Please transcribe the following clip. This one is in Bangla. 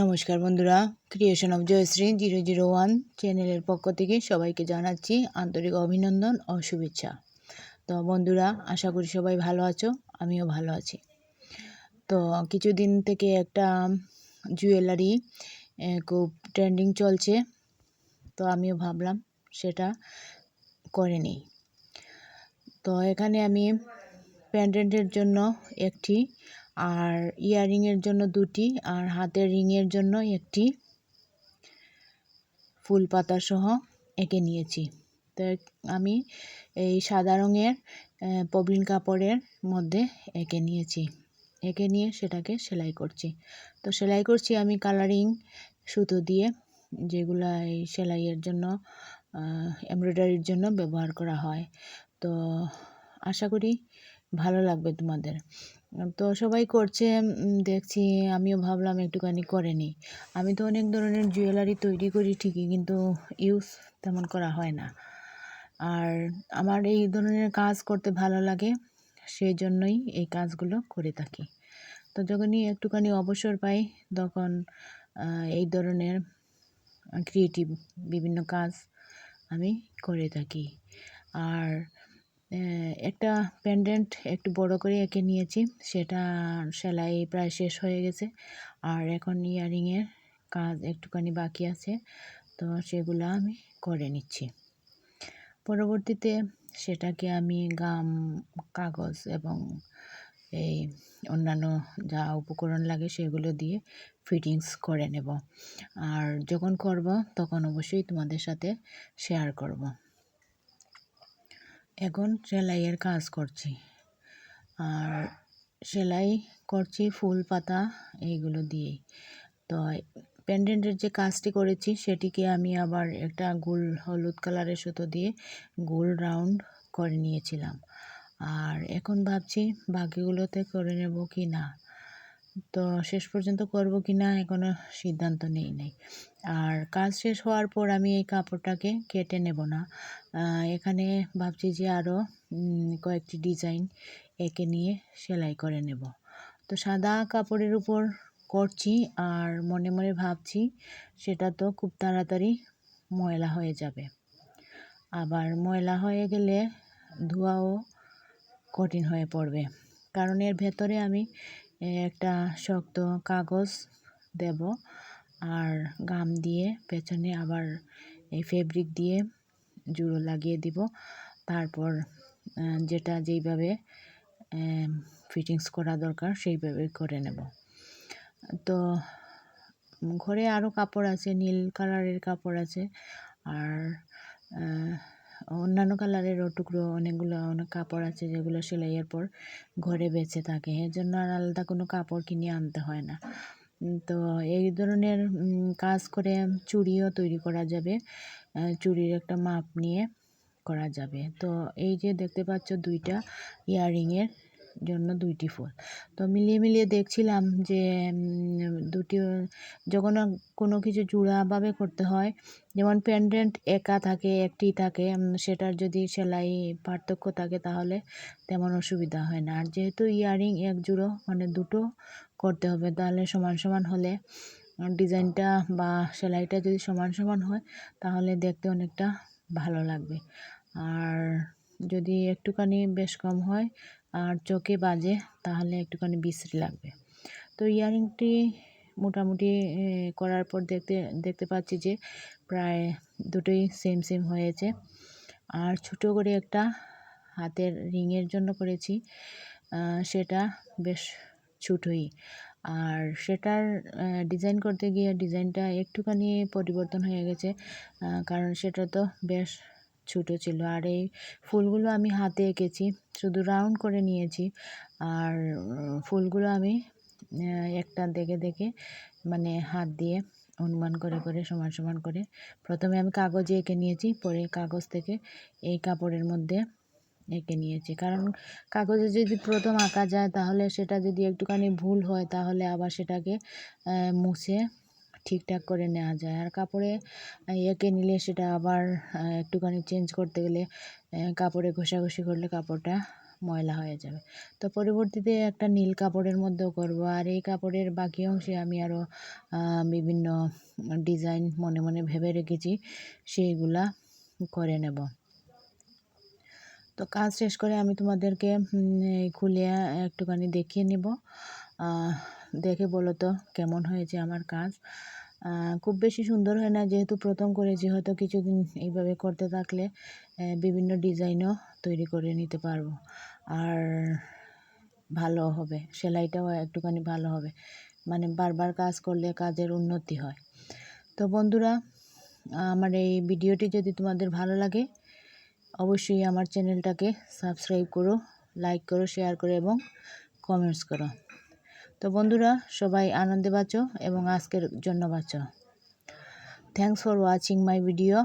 নমস্কার বন্ধুরা creation of Jayashree zero zero one চ্যানেলের পক্ষ থেকে সবাইকে জানাচ্ছি আন্তরিক অভিনন্দন ও শুভেচ্ছা। তো বন্ধুরা, আশা করি সবাই ভালো আছো, আমিও ভালো আছি। তো কিছুদিন থেকে একটা জুয়েলারি খুব ট্রেন্ডিং চলছে, তো আমিও ভাবলাম সেটা করে নিই। তো এখানে আমি প্যান্ডেন্টের জন্য একটি আর ইয়াররিংয়ের জন্য দুটি, আর হাতের রিংয়ের জন্য একটি ফুল পাতা সহ এঁকে নিয়েছি। তো আমি এই সাদা রঙের পবলিন কাপড়ের মধ্যে এঁকে নিয়েছি। এঁকে নিয়ে সেটাকে সেলাই করছি। তো সেলাই করছি আমি কালারিং সুতো দিয়ে, যেগুলো এই সেলাইয়ের জন্য এমব্রয়ডারির জন্য ব্যবহার করা হয়। তো আশা করি ভালো লাগবে তোমাদের। তো সবাই করছে দেখছি, আমিও ভাবলাম একটুখানি করে নিই। আমি তো অনেক ধরনের জুয়েলারি তৈরি করি ঠিকই, কিন্তু ইউজ তেমন করা হয় না। আর আমার এই ধরনের কাজ করতে ভালো লাগে সেই জন্যই এই কাজগুলো করে থাকি। তো যখনই একটুখানি অবসর পাই, তখন এই ধরনের ক্রিয়েটিভ বিভিন্ন কাজ আমি করে থাকি। আর একটা প্যান্ডেন্ট একটু বড় করে এঁকে নিয়েছি। সেটা সেলাই প্রায় শেষ হয়ে গেছে। আর এখন ইয়ারিংয়ের কাজ একটুখানি বাকি আছে। তো সেগুলো আমি করে নিচ্ছি। পরবর্তীতে সেটাকে আমি গাম, কাগজ এবং এই অন্যান্য যা উপকরণ লাগে সেগুলো দিয়ে ফিটিংস করে নেব। আর যখন করব, তখন অবশ্যই তোমাদের সাথে শেয়ার করব। এখন সেলাইয়ের কাজ করছি। আর সেলাই করছি ফুল পাতা এইগুলো দিয়েই। তো পেন্ডেন্টের যে কাজটি করেছি সেটিকে আমি আবার একটা গোল হলুদ কালারের সুতো দিয়ে গোল রাউন্ড করে নিয়েছিলাম। আর এখন ভাবছি বাকিগুলোতে করে নেব কি না। তো শেষ পর্যন্ত করব কি না এখনও সিদ্ধান্ত নেই নাই। আর কাজ শেষ হওয়ার পর আমি এই কাপড়টাকে কেটে নেব না। এখানে ভাবছি যে আরও কয়েকটি ডিজাইন এঁকে নিয়ে সেলাই করে নেব। তো সাদা কাপড়ের উপর করছি আর মনে মনে ভাবছি সেটা তো খুব তাড়াতাড়ি ময়লা হয়ে যাবে। আবার ময়লা হয়ে গেলে ধোয়াও কঠিন হয়ে পড়বে। কারণ এর ভেতরে আমি একটা শক্ত কাগজ দেব আর গাম দিয়ে পেছনে আবার এই ফেব্রিক দিয়ে জুড়ো লাগিয়ে দিব। তারপর যেটা যেইভাবে ফিটিংস করা দরকার সেইভাবে করে নেব। তো, ঘরে আরও কাপড় আছে, নীল কালারের কাপড় আছে। আর অন্যান্য কালারেরও টুকরো অনেকগুলো অনেক কাপড় আছে যেগুলো সেলাইয়ের পর ঘরে বেঁচে থাকে। এর জন্য আর আলাদা কোনো কাপড় কিনে আনতে হয় না। তো এই ধরনের কাজ করে চুড়িও তৈরি করা যাবে। চুড়ির একটা মাপ নিয়ে করা যাবে। তো এই যে দেখতে পাচ্ছ দুইটা ইয়াররিংয়ের জন্য দুইটি ফুল। তো মিলিয়ে মিলিয়ে দেখছিলাম যে দুটি, যখন কোনো কিছু জোড়াভাবে করতে হয়, যেমন পেন্ডেন্ট একা থাকে, একটি থাকে সেটার যদি সেলাই পার্থক্য থাকে তাহলে তেমন অসুবিধা হয় না। আর যেহেতু ইয়ারিং এক জুড়ো মানে দুটো করতে হবে, তাহলে সমান সমান হলে ডিজাইনটা বা সেলাইটা যদি সমান সমান হয়, তাহলে দেখতে অনেকটা ভালো লাগবে। আর যদি একটুখানি বেশ কম হয় আর চোখে বাজে, তাহলে একটুখানি বিশ্রী লাগবে। তো ইয়ারিংটি মোটামুটি করার পর দেখতে দেখতে পাচ্ছি যে প্রায় দুটোই সেম সেম হয়েছে। আর ছোটো করে একটা হাতের রিংয়ের জন্য করেছি সেটা বেশ ছোটোই। আর সেটার ডিজাইন করতে গিয়ে ডিজাইনটা একটুখানি পরিবর্তন হয়ে গেছে কারণ সেটা তো বেশ ছোটো ছিল। আর এই ফুলগুলো আমি হাতে এঁকেছি, শুধু রাউন্ড করে নিয়েছি। আর ফুলগুলো আমি একটা দেখে দেখে মানে হাত দিয়ে অনুমান করে করে, সমান সমান করে, প্রথমে আমি কাগজে এঁকে নিয়েছি, পরে কাগজ থেকে এই কাপড়ের মধ্যে এঁকে নিয়েছি। কারণ কাগজে যদি প্রথম আঁকা যায়, তাহলে সেটা যদি একটুখানি ভুল হয়, তাহলে আবার সেটাকে মুছে ঠিকঠাক করে নেওয়া যায়। আর কাপড়ে এঁকে নিলে সেটা আবার একটুখানি চেঞ্জ করতে গেলে কাপড়ে ঘষাঘষি করলে কাপড়টা ময়লা হয়ে যাবে। তো পরবর্তীতে একটা নীল কাপড়ের মধ্যেও করব। আর এই কাপড়ের বাকি অংশে আমি আরও বিভিন্ন ডিজাইন মনে মনে ভেবে রেখেছি, সেইগুলা করে নেব। তো কাজ শেষ করে আমি তোমাদেরকে খুলে একটুখানি দেখিয়ে নেব। দেখে বলো তো কেমন হয়েছে আমার কাজ। খুব বেশি সুন্দর হয় না, যেহেতু প্রথম করেছি, হয়তো কিছুদিন এইভাবে করতে থাকলে বিভিন্ন ডিজাইনও তৈরি করে নিতে পারব। আর ভালো হবে, সেলাইটাও একটুখানি ভালো হবে। মানে বারবার কাজ করলে কাজের উন্নতি হয়। তো বন্ধুরা, আমার এই ভিডিওটি যদি তোমাদের ভালো লাগে, অবশ্যই আমার চ্যানেলটাকে সাবস্ক্রাইব করো, লাইক করো, শেয়ার করো এবং কমেন্টস করো। তো বন্ধুরা সবাই আনন্দে বাঁচো এবং আজকের জন্য বাঁচো। Thanks for watching my video